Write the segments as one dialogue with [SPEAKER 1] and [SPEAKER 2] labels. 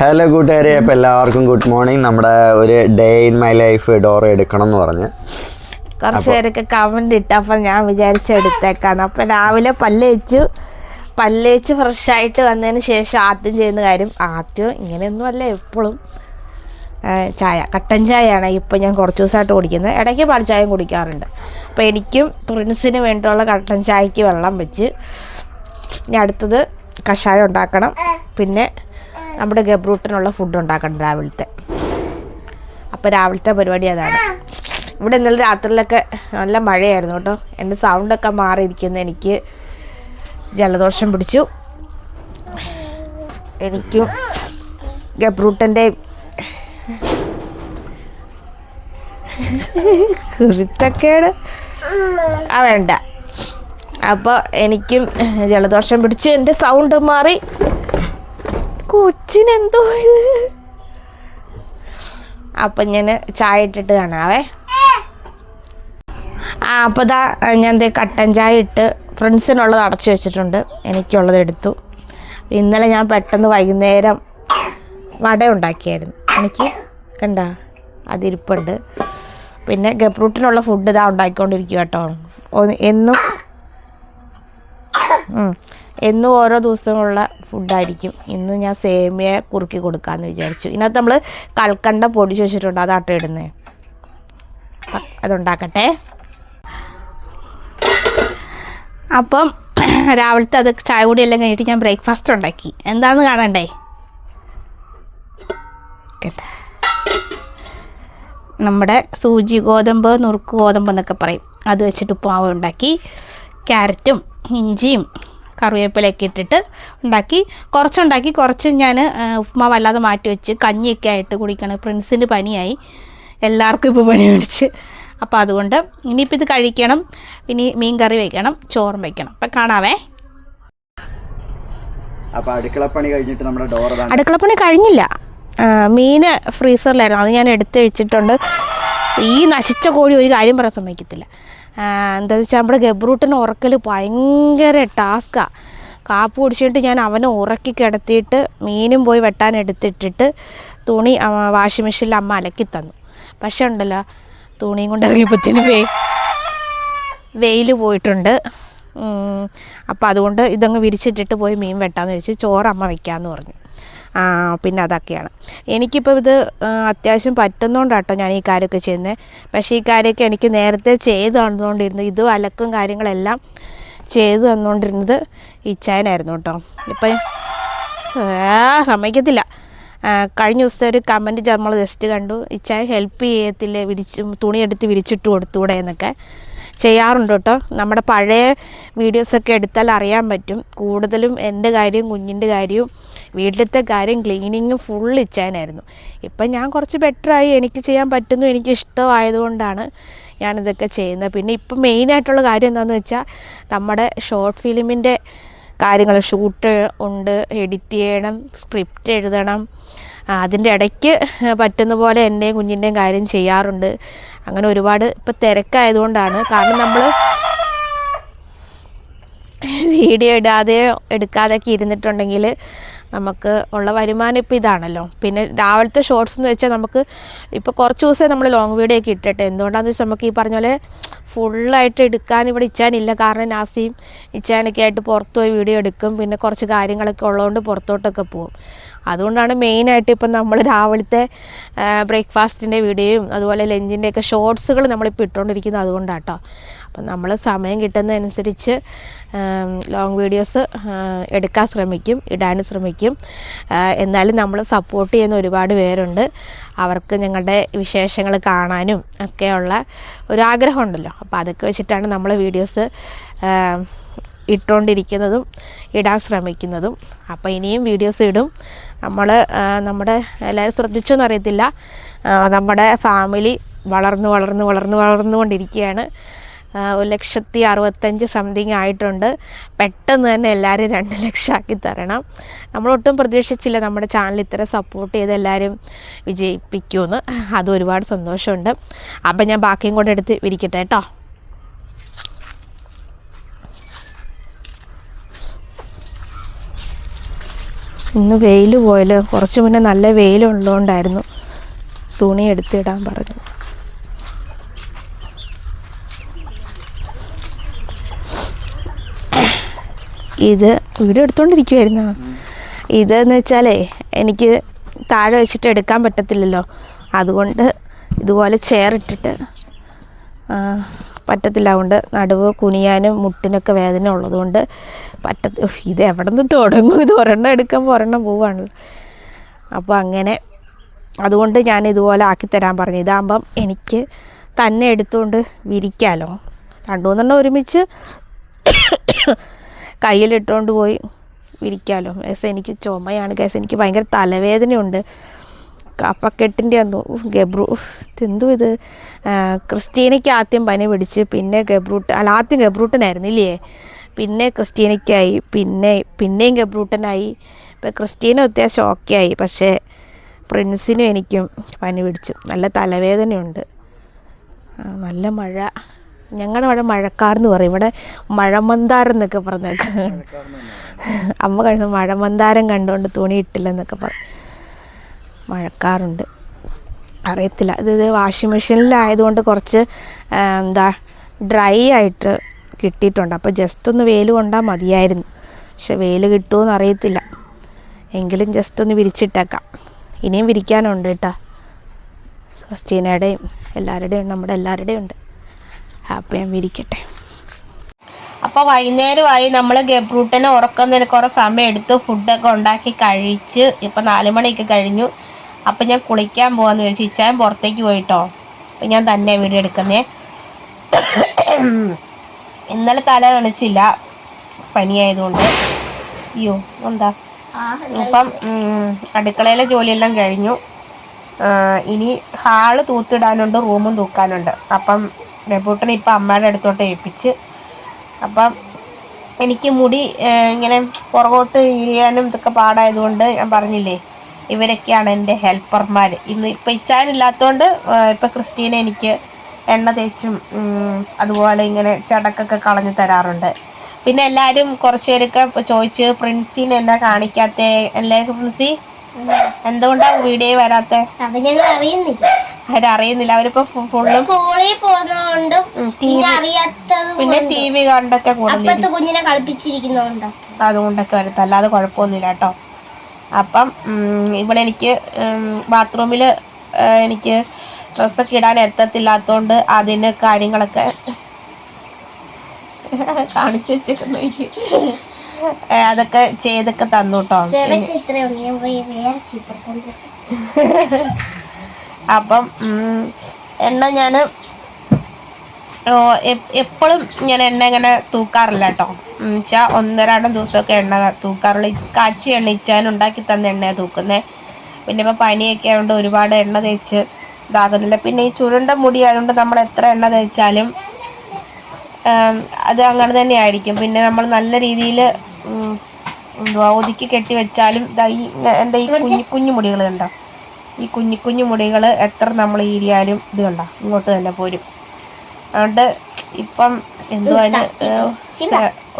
[SPEAKER 1] Hello കൂട്ടുകാരെ. അപ്പോൾ എല്ലാവർക്കും ഗുഡ് മോർണിംഗ് നമ്മുടെ ഒരു day in my life door എടുക്കണം എന്ന് പറഞ്ഞ്.
[SPEAKER 2] കുറച്ച് പേരൊക്കെ കമന്റ് ഇട്ടപ്പോൾ ഞാൻ വിചാരിച്ച് എടുത്തേക്കാന്ന്. അപ്പം രാവിലെ പല്ല് വെച്ചു പല്ല് വെച്ച് ഫ്രഷായിട്ട് വന്നതിന് ശേഷം ആദ്യം ചെയ്യുന്ന കാര്യം ആദ്യം ഇങ്ങനെയൊന്നും അല്ല എപ്പോഴും ചായ കട്ടൻ ചായയാണ് ഇപ്പം ഞാൻ കുറച്ച് ദിവസമായിട്ട് കുടിക്കുന്നത്. ഇടയ്ക്ക് പാൽ ചായയും കുടിക്കാറുണ്ട്. അപ്പോൾ എനിക്കും പ്രിൻസിന് വേണ്ടിയുള്ള കട്ടൻ ചായക്ക് വെള്ളം വെച്ച് ഇനി അടുത്തത് കഷായം ഉണ്ടാക്കണം. പിന്നെ നമ്മുടെ ഗബ്രൂട്ടിനുള്ള ഫുഡ് ഉണ്ടാക്കണം രാവിലത്തെ. അപ്പോൾ രാവിലത്തെ പരിപാടി അതാണ്. ഇവിടെ ഇന്നലെ രാത്രിയിലൊക്കെ നല്ല മഴയായിരുന്നു കേട്ടോ. എന്റെ സൗണ്ടൊക്കെ മാറിയിരിക്കുന്ന. എനിക്ക് ജലദോഷം പിടിച്ചു. എനിക്കും ഗബ്രൂട്ടന്റെ കുരുത്തക്കേട്. ആ വേണ്ട. അപ്പോൾ എനിക്കും ജലദോഷം പിടിച്ചു. എന്റെ സൗണ്ട് മാറി. കൊച്ചിനെന്തോ ഇത്? അപ്പം ഞാൻ ചായ ഇട്ടിട്ട് കാണാവേ. ആ അപ്പോൾ ഇതാ ഞാൻ ദേ കട്ടൻ ചായ ഇട്ട് ഫ്രണ്ട്സിനുള്ളത് അടച്ചു വെച്ചിട്ടുണ്ട്. എനിക്കുള്ളത് എടുത്തു. ഇന്നലെ ഞാൻ പെട്ടെന്ന് വൈകുന്നേരം വട ഉണ്ടാക്കിയായിരുന്നു. എനിക്ക് കണ്ട അതിരിപ്പുണ്ട്. പിന്നെ ഗപ്രൂട്ടിനുള്ള ഫുഡ് ഇതാ ഉണ്ടാക്കിക്കൊണ്ടിരിക്കുക കേട്ടോ എന്നും എന്നും ഓരോ ദിവസമുള്ള ഫുഡായിരിക്കും ഇന്ന് ഞാൻ സേമിയ കുറുക്കി കൊടുക്കാമെന്ന് വിചാരിച്ചു. ഇതിനകത്ത് നമ്മൾ കൽക്കണ്ട പൊടിച്ച് വെച്ചിട്ടുണ്ട് അതാട്ടോ ഇടുന്നത് അതുണ്ടാക്കട്ടെ. അപ്പം രാവിലത്തെ അത് ചായ കൂടി എല്ലാം കഴിഞ്ഞിട്ട് ഞാൻ ബ്രേക്ക്ഫാസ്റ്റ് ഉണ്ടാക്കി. എന്താണെന്ന് കാണണ്ടേ? നമ്മുടെ സൂചി ഗോതമ്പ് നുറുക്ക് ഗോതമ്പ് എന്നൊക്കെ പറയും. അത് വെച്ചിട്ട് ഉപ്പുമാവ് ഉണ്ടാക്കി. ക്യാരറ്റും ഇഞ്ചിയും കറിവേപ്പിലയൊക്കെ ഇട്ടിട്ട് ഉണ്ടാക്കി. കുറച്ചുണ്ടാക്കി കുറച്ച് ഞാൻ ഉപ്പുമാവ് അല്ലാതെ മാറ്റി വെച്ച് കഞ്ഞിയൊക്കെ ആയിട്ട് കുടിക്കണം. പ്രിൻസിന് പനിയായി. എല്ലാവർക്കും ഇപ്പോൾ പനി പിടിച്ച്. അപ്പോൾ അതുകൊണ്ട് ഇനിയിപ്പോൾ ഇത് കഴിക്കണം. ഇനി മീൻ കറി വയ്ക്കണം ചോറും വയ്ക്കണം അപ്പം കാണാവേ.
[SPEAKER 1] അപ്പോൾ അടുക്കളപ്പണി കഴിഞ്ഞിട്ട് നമ്മുടെ ഡോർ
[SPEAKER 2] അടുക്കളപ്പണി കഴിഞ്ഞില്ല. മീൻ മീന് ഫ്രീസറിലായിരുന്നു. അത് ഞാൻ എടുത്ത് വെച്ചിട്ടുണ്ട്. ഈ നശിച്ച കോഴി ഒരു കാര്യം പറയാൻ സമ്മതിക്കത്തില്ല. എന്താണെന്ന് വെച്ചാൽ നമ്മുടെ ഗബ്രൂട്ടിന് ഉറക്കൽ ഭയങ്കര ടാസ്ക്കാണ് കാപ്പ് കുടിച്ചിട്ട് ഞാൻ അവനെ ഉറക്കി കിടത്തിയിട്ട് മീനും പോയി വെട്ടാൻ എടുത്തിട്ടിട്ട് തുണി വാഷിംഗ് മെഷീനിൽ അമ്മ അലക്കി തന്നു. പക്ഷേ ഉണ്ടല്ലോ തുണിയും കൊണ്ട് ഇറങ്ങിയപ്പോഴത്തേന് വേ വെയിൽ പോയിട്ടുണ്ട്. അപ്പോൾ അതുകൊണ്ട് ഇതങ്ങ് വിരിച്ചിട്ടിട്ട് പോയി മീൻ വെട്ടാന്ന് വെച്ച് ചോറ് അമ്മ വയ്ക്കാമെന്ന് പറഞ്ഞു. പിന്നെ അതൊക്കെയാണ്. എനിക്കിപ്പോൾ ഇത് അത്യാവശ്യം പറ്റുന്നതുകൊണ്ടാട്ടോ ഞാൻ ഈ കാര്യമൊക്കെ ചെയ്യുന്നത് പക്ഷേ ഈ കാര്യമൊക്കെ എനിക്ക് നേരത്തെ ചെയ്ത് തന്നുകൊണ്ടിരുന്നത് ഇതും അലക്കും കാര്യങ്ങളെല്ലാം ചെയ്ത് തന്നുകൊണ്ടിരുന്നത് ഇച്ചായനായിരുന്നു കേട്ടോ. ഇപ്പം സമ്മതിക്കത്തില്ല. കഴിഞ്ഞ ദിവസത്തെ ഒരു കമന്റ് നമ്മൾ ജസ്റ്റ് കണ്ടു. ഇച്ചായ ഹെൽപ്പ് ചെയ്യത്തില്ലേ വിരിച്ച് തുണിയെടുത്ത് വിരിച്ചിട്ട് കൊടുത്തൂടെ എന്നൊക്കെ ചെയ്യാറുണ്ട് കേട്ടോ. നമ്മുടെ പഴയ വീഡിയോസൊക്കെ എടുത്താൽ അറിയാൻ പറ്റും. കൂടുതലും എന്റെ കാര്യവും കുഞ്ഞിന്റെ കാര്യവും വീട്ടിലത്തെ കാര്യം ക്ലീനിങ് ഫുൾ ഇച്ചാനായിരുന്നു. ഇപ്പം ഞാൻ കുറച്ച് ബെറ്ററായി എനിക്ക് ചെയ്യാൻ പറ്റുന്നു. എനിക്ക് ഇഷ്ടമായതുകൊണ്ടാണ് ഞാനിതൊക്കെ ചെയ്യുന്നത്. പിന്നെ ഇപ്പം മെയിനായിട്ടുള്ള കാര്യം എന്താണെന്ന് വെച്ചാൽ നമ്മുടെ ഷോർട്ട് ഫിലിമിന്റെ കാര്യങ്ങൾ ഷൂട്ട് ഉണ്ട് എഡിറ്റ് ചെയ്യണം സ്ക്രിപ്റ്റ് എഴുതണം. അതിന്റെ ഇടയ്ക്ക് പറ്റുന്ന പോലെ എന്റെയും കുഞ്ഞിന്റെയും കാര്യം ചെയ്യാറുണ്ട്. അങ്ങനെ ഒരുപാട് ഇപ്പം തിരക്കായതുകൊണ്ടാണ്. കാരണം നമ്മൾ വീഡിയോ ഇടാതെ എടുക്കാതെയൊക്കെ ഇരുന്നിട്ടുണ്ടെങ്കിൽ നമുക്ക് ഉള്ള വരുമാനം ഇപ്പോൾ ഇതാണല്ലോ. പിന്നെ രാവിലത്തെ ഷോർട്സ് എന്ന് വെച്ചാൽ നമുക്ക് ഇപ്പോൾ കുറച്ച് ദിവസം നമ്മൾ ലോങ് വീഡിയോ ഒക്കെ ഇട്ടിട്ട്. എന്തുകൊണ്ടാണെന്ന് വെച്ചാൽ നമുക്ക് ഈ പറഞ്ഞ പോലെ ഫുള്ളായിട്ട് എടുക്കാൻ ഇവിടെ ഇച്ചാനില്ല കാരണം നാസിയും ഇച്ചാനൊക്കെ ആയിട്ട് പുറത്ത് പോയി വീഡിയോ എടുക്കും. പിന്നെ കുറച്ച് കാര്യങ്ങളൊക്കെ ഉള്ളതുകൊണ്ട് പുറത്തോട്ടൊക്കെ പോകും അതുകൊണ്ടാണ് മെയിനായിട്ട് ഇപ്പം നമ്മൾ രാവിലത്തെ ബ്രേക്ക്ഫാസ്റ്റിന്റെ വീഡിയോയും അതുപോലെ ലഞ്ചിന്റെയൊക്കെ ഷോർട്സുകൾ നമ്മളിപ്പോൾ ഇട്ടുകൊണ്ടിരിക്കുന്നത് അതുകൊണ്ടാണ് കേട്ടോ അപ്പം നമ്മൾ സമയം കിട്ടുന്നതനുസരിച്ച് ലോങ് വീഡിയോസ് എടുക്കാൻ ശ്രമിക്കും ഇടാൻ ശ്രമിക്കും. എന്നാലും നമ്മൾ സപ്പോർട്ട് ചെയ്യുന്ന ഒരുപാട് പേരുണ്ട്. അവർക്ക് ഞങ്ങളുടെ വിശേഷങ്ങൾ കാണാനും ഒക്കെയുള്ള ഒരു ആഗ്രഹമുണ്ടല്ലോ. അപ്പോൾ അതൊക്കെ വെച്ചിട്ടാണ് നമ്മൾ വീഡിയോസ് ഇട്ടുകൊണ്ടിരിക്കുന്നതും ഇടാൻ ശ്രമിക്കുന്നതും. അപ്പോൾ ഇനിയും വീഡിയോസ് ഇടും. നമ്മൾ നമ്മുടെ എല്ലാവരും ശ്രദ്ധിച്ചോന്ന് അറിയത്തില്ല. നമ്മുടെ ഫാമിലി വളർന്ന് വളർന്ന് വളർന്ന് കൊണ്ടിരിക്കുകയാണ്. ഒരു ലക്ഷത്തി അറുപത്തഞ്ച് സംതിങ് ആയിട്ടുണ്ട്. പെട്ടെന്ന് തന്നെ എല്ലാവരും രണ്ട് ലക്ഷം ആക്കി തരണം. നമ്മളൊട്ടും പ്രതീക്ഷിച്ചില്ല നമ്മുടെ ചാനൽ ഇത്ര സപ്പോർട്ട് ചെയ്ത് എല്ലാവരും വിജയിപ്പിക്കുമെന്ന്. അത് ഒരുപാട് സന്തോഷമുണ്ട്. അപ്പം ഞാൻ ബാക്കിയും കൂടെ എടുത്ത് വിരിക്കട്ടെ കേട്ടോ
[SPEAKER 3] ഇന്ന് വെയിൽ പോയാൽ കുറച്ച് മുന്നേ നല്ല വെയിലുള്ളതുകൊണ്ടായിരുന്നു തുണി എടുത്തിടാൻ പറഞ്ഞു. ഇത് വീഡിയോ എടുത്തോണ്ടിരിക്കുമായിരുന്നു ഇതെന്ന് വെച്ചാലേ എനിക്ക് താഴെ വെച്ചിട്ട് എടുക്കാൻ പറ്റത്തില്ലല്ലോ. അതുകൊണ്ട് ഇതുപോലെ ചെയർ ഇട്ടിട്ട് പറ്റത്തില്ല അതുകൊണ്ട് നടുവ് കുനിയാനും മുട്ടിനൊക്കെ വേദന ഉള്ളതുകൊണ്ട് പറ്റത്ത് ഇത് എവിടെ നിന്ന് തുടങ്ങും. ഇത് ഒരെണ്ണം എടുക്കുമ്പോൾ ഒരെണ്ണം പോവാണല്ലോ അപ്പോൾ അങ്ങനെ അതുകൊണ്ട് ഞാൻ ഇതുപോലെ ആക്കിത്തരാൻ പറഞ്ഞു. ഇതാകുമ്പം എനിക്ക് തന്നെ എടുത്തുകൊണ്ട് വിരിക്കാമല്ലോ രണ്ടു മൂന്നെണ്ണം ഒരുമിച്ച് കയ്യിലിട്ടുകൊണ്ട് പോയി വിരിക്കാമല്ലോ കേസ് എനിക്ക് ചുമയാണ്. കേസ് എനിക്ക് ഭയങ്കര തലവേദനയുണ്ട്. കപ്പക്കെട്ടിന്റെ അന്നു ഗബ്രു എന്തു ഇത്? ക്രിസ്റ്റീനയ്ക്ക് ആദ്യം പനി പിടിച്ച് പിന്നെ ഗബ്രൂട്ട് അല്ല ആദ്യം ഗബ്രൂട്ടനായിരുന്നു ഇല്ലേ പിന്നെ ക്രിസ്റ്റീനയ്ക്കായി പിന്നെ പിന്നെയും ഗബ്രൂട്ടനായി. ഇപ്പം ക്രിസ്റ്റീന അത്യാവശ്യം ഓക്കെ ആയി പക്ഷേ പ്രിൻസിനും എനിക്കും പനി പിടിച്ചു. നല്ല തലവേദനയുണ്ട്. നല്ല മഴ. ഞങ്ങളുടെ അവിടെ മഴക്കാർന്ന് പറയും. ഇവിടെ മഴമന്താരം പറഞ്ഞേക്കാം. അമ്മ കഴിഞ്ഞ മഴമന്താരം കണ്ടുകൊണ്ട് തുണി ഇട്ടില്ലെന്നൊക്കെ പറയും മഴക്കാറുണ്ട്. അറിയത്തില്ല. ഇത് ഇത് വാഷിംഗ് മെഷീനിലായതുകൊണ്ട് കുറച്ച് എന്താ ഡ്രൈ ആയിട്ട് കിട്ടിയിട്ടുണ്ട്. അപ്പോൾ ജസ്റ്റ് ഒന്ന് വെയിൽ കൊണ്ടാൽ മതിയായിരുന്നു. പക്ഷെ വെയിൽ കിട്ടുമെന്ന് അറിയത്തില്ല. എങ്കിലും ജസ്റ്റ് ഒന്ന് വിരിച്ചിട്ടേക്കാം. ഇനിയും വിരിക്കാനുണ്ട് കേട്ടോ. ക്രിസ്റ്റീനയുടെയും എല്ലാവരുടെയും നമ്മുടെ എല്ലാവരുടെയും ഉണ്ട്. അപ്പോൾ ഞാൻ വിരിക്കട്ടെ. അപ്പോൾ വൈകുന്നേരമായി നമ്മൾ ഗബ്രൂട്ടനെ ഉറക്കുന്നതിന് കുറേ സമയം എടുത്ത് ഫുഡൊക്കെ ഉണ്ടാക്കി കഴിച്ച് ഇപ്പം നാല് മണിയൊക്കെ കഴിഞ്ഞു. അപ്പം ഞാൻ കുളിക്കാൻ പോകാമെന്ന് വിചാരിച്ചു ഇച്ചാൻ പുറത്തേക്ക് പോയിട്ടോ. അപ്പം ഞാൻ തന്നെ വീഡിയോ എടുക്കുന്നേ. ഇന്നലെ തല നനച്ചില്ല. പനിയായതുകൊണ്ട്. അയ്യോ എന്താ? അപ്പം അടുക്കളയിലെ ജോലിയെല്ലാം കഴിഞ്ഞു. ഇനി ഹാൾ തൂത്തിടാനുണ്ട് റൂമും തൂക്കാനുണ്ട്. അപ്പം റെബൂട്ടനെ ഇപ്പം അമ്മയുടെ അടുത്തോട്ട് ഏൽപ്പിച്ച്. അപ്പം എനിക്ക് മുടി ഇങ്ങനെ പുറകോട്ട് ഇരിയാനും ഇതൊക്കെ പാടായതുകൊണ്ട് ഞാൻ പറഞ്ഞില്ലേ ഇവരൊക്കെയാണ് എന്റെ ഹെൽപ്പർമാർ ഇന്ന് ഇപ്പം ഇച്ചാനില്ലാത്തതുകൊണ്ട് ഇപ്പം ക്രിസ്റ്റീന എനിക്ക് എണ്ണ തേച്ചും അതുപോലെ ഇങ്ങനെ ചടക്കൊക്കെ കളഞ്ഞു തരാറുണ്ട്. പിന്നെ എല്ലാവരും കുറച്ച് പേരൊക്കെ ചോദിച്ച് പ്രിൻസിനെ എന്നാ കാണിക്കാത്ത? അല്ലേ പ്രിൻസി എന്തുകൊണ്ടാ വീഡിയോ വരാത്ത? അവരറിയുന്നില്ല. അവരിപ്പോ ഫുള്ളും പിന്നെ ടി വി കണ്ടൊക്കെ കൂടുതൽ അതുകൊണ്ടൊക്കെ വരത്തല്ലാതെ കുഴപ്പമൊന്നുമില്ല കേട്ടോ. അപ്പം ഇവിടെ എനിക്ക് ബാത്റൂമിൽ എനിക്ക് ഡ്രസ്സൊക്കെ ഇടാൻ എത്തത്തില്ലാത്തതുകൊണ്ട് അതിന് കാര്യങ്ങളൊക്കെ കാണിച്ചു വെച്ചേക്കുന്നു എനിക്ക്. ഏ, അതൊക്കെ ചെയ്തൊക്കെ തന്നു കേട്ടോ അപ്പം എന്നാ ഞാൻ എപ്പോഴും ഞാൻ എണ്ണ ഇങ്ങനെ തൂക്കാറില്ല കേട്ടോ വെച്ചാൽ ഒന്നരാടം ദിവസമൊക്കെ എണ്ണ തൂക്കാറുള്ളൂ. കാച്ചി എണ്ണ ഇച്ചാൻ ഉണ്ടാക്കി തന്ന എണ്ണയാണ് തൂക്കുന്നത് പിന്നെ ഇപ്പോൾ പനിയൊക്കെ ആയതുകൊണ്ട് ഒരുപാട് എണ്ണ തേച്ച് ഇതാകുന്നില്ല. പിന്നെ ഈ ചുരുണ്ട മുടി ആയതുകൊണ്ട് നമ്മൾ എത്ര എണ്ണ തേച്ചാലും അത് അങ്ങനെ തന്നെ ആയിരിക്കും. പിന്നെ നമ്മൾ നല്ല രീതിയിൽ എന്തുവാ ഒതുക്കി കെട്ടി വെച്ചാലും ഈ എന്റെ ഈ കുഞ്ഞു കുഞ്ഞു മുടികൾ കണ്ടോ? ഈ കുഞ്ഞു കുഞ്ഞു മുടികൾ എത്ര നമ്മൾ ഈരിയാലും ഇത് കണ്ടോ? ഇങ്ങോട്ട് തന്നെ പോരും. അതുകൊണ്ട് ഇപ്പം എന്തോ അതിന്,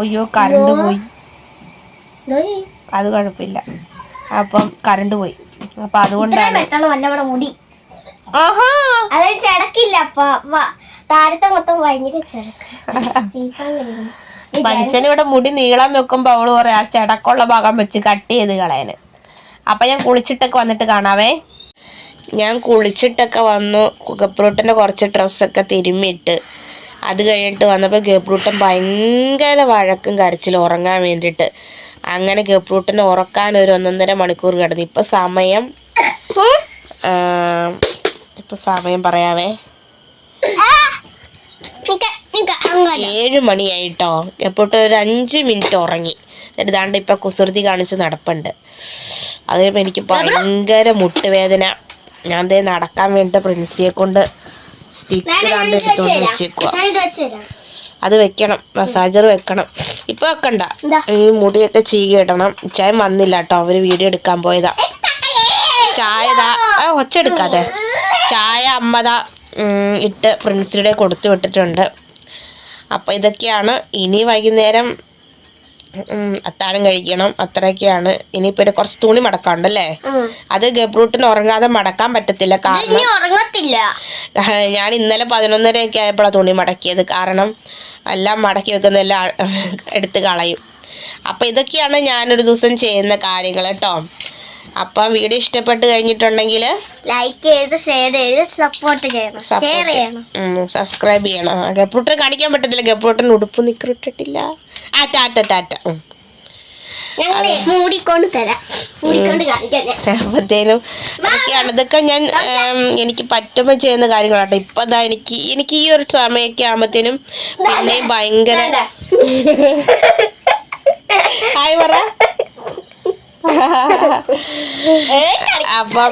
[SPEAKER 3] അയ്യോ കറണ്ട് പോയി. അത് കുഴപ്പമില്ല. അപ്പം കറണ്ട് പോയി. അപ്പൊ അതുകൊണ്ടാണ്
[SPEAKER 4] അതായത് ചെടക്കില്ല. അപ്പൊ വ- മൊത്തം ഭയങ്കര ചെടക്ക്.
[SPEAKER 3] മനുഷ്യന് ഇവിടെ മുടി നീളം വെക്കുമ്പോ അവൾ പറയാ ആ ചെടക്കുള്ള ഭാഗം വെച്ച് കട്ട് ചെയ്ത് കളയാന്. അപ്പൊ ഞാൻ കുളിച്ചിട്ടൊക്കെ വന്നിട്ട് കാണാവേ. ഞാൻ കുളിച്ചിട്ടൊക്കെ വന്നു. ഗപ്രൂട്ടന്റെ കുറച്ച് ഡ്രസ്സൊക്കെ തിരുമ്മിയിട്ട്. അത് കഴിഞ്ഞിട്ട് വന്നപ്പോൾ ഗപ്രൂട്ടൻ ഭയങ്കര വഴക്കും കരച്ചിൽ ഉറങ്ങാൻ വേണ്ടിയിട്ട്. അങ്ങനെ ഗപ്രൂട്ടനെ ഉറക്കാൻ ഒരു ഒന്നൊന്നര മണിക്കൂർ കിടന്നു. ഇപ്പം സമയം ഇപ്പം സമയം പറയാവേ. ഏഴ് മണിയായിട്ടോ. എപ്പോട്ട് ഒരു അഞ്ച് മിനിറ്റ് ഉറങ്ങി. എന്നിട്ട് ഇപ്പൊ കുസൃതി കാണിച്ച് നടപ്പുണ്ട്. അത് എനിക്ക് ഭയങ്കര മുട്ടുവേദന. ഞാൻ ദേ നടക്കാൻ വേണ്ടി പ്രിൻസിയെ കൊണ്ട് സ്റ്റിക്ക് ദാണ്ട് എടുത്തോണ്ട് വെച്ചേക്കുക അത് വെക്കണം മസാജർ വെക്കണം. ഇപ്പൊ വെക്കണ്ട. ഈ മുടിയൊക്കെ ചീകി ഇടണം. ചായ വന്നില്ല കേട്ടോ. അവർ വീഡിയോ എടുക്കാൻ പോയതാ. ചായ ഒച്ച എടുക്കാതെ. ചായ അമ്മതാ ഇട്ട് പ്രിൻസിയുടെ കൊടുത്തു വിട്ടിട്ടുണ്ട്. അപ്പോൾ ഇതൊക്കെയാണ് ഇനി വൈകുന്നേരം അത്താഴം കഴിക്കണം അത്രയൊക്കെയാണ്. ഇനിയിപ്പോ കുറച്ച് തുണി മടക്കാണ്ടല്ലേ അത് ഗബ്രൂട്ടിന് ഉറങ്ങാതെ മടക്കാൻ പറ്റത്തില്ല കാരണം
[SPEAKER 4] ഉറങ്ങത്തില്ല.
[SPEAKER 3] ഞാൻ ഇന്നലെ പതിനൊന്നരയൊക്കെ ആയപ്പോഴാണ് തുണി മടക്കിയത്. കാരണം എല്ലാം മടക്കി വെക്കുന്നെല്ലാം എടുത്ത് കളയും. അപ്പം ഇതൊക്കെയാണ് ഞാനൊരു ദിവസം ചെയ്യുന്ന കാര്യങ്ങൾ കേട്ടോ. അപ്പം വീഡിയോ ഇഷ്ടപ്പെട്ട് കഴിഞ്ഞിട്ടുണ്ടെങ്കിൽ
[SPEAKER 4] ലൈക്ക് ചെയ്ത് ഷെയർ ചെയ്ത് സപ്പോർട്ട് ചെയ്യണം. ഷെയർ ചെയ്യണം.
[SPEAKER 3] സബ്സ്ക്രൈബ് ചെയ്യണം. ഗപ്രൂട്ടൻ കാണിക്കാൻ പറ്റത്തില്ല. ഗപ്രൂട്ടൻ ഉടുപ്പ് നിക്കറിട്ടിട്ടില്ല. ആ ടാറ്റ ടാറ്റ ഉം.
[SPEAKER 4] മൂടിക്കൊണ്ട് തരാം. മൂടിക്കൊണ്ട് കാണിക്കാം ഞാൻ.
[SPEAKER 3] അപ്പത്തേനും ഇതൊക്കെ ഞാൻ എനിക്ക് പറ്റുമ്പോൾ ചെയ്യുന്ന കാര്യങ്ങളാട്ടോ. ഇപ്പൊ ദാ എനിക്ക് എനിക്ക് ഈ ഒരു സമയമൊക്കെ ആകുമ്പത്തേനും പിന്നെയും ഭയങ്കര
[SPEAKER 4] വേണ്ട.
[SPEAKER 3] ഹായ് പറ.
[SPEAKER 4] ഏയ്,
[SPEAKER 3] അപ്പം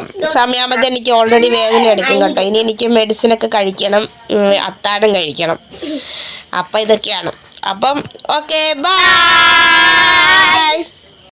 [SPEAKER 3] എനിക്ക് ഓൾറെഡി വേദന എടുക്കും കേട്ടോ. ഇനി എനിക്ക് മെഡിസിൻ ഒക്കെ കഴിക്കണം ഉം, അത്താഴം കഴിക്കണം. അപ്പൊ ഇതൊക്കെയാണ്. അപ്പം ഓക്കെ ബൈ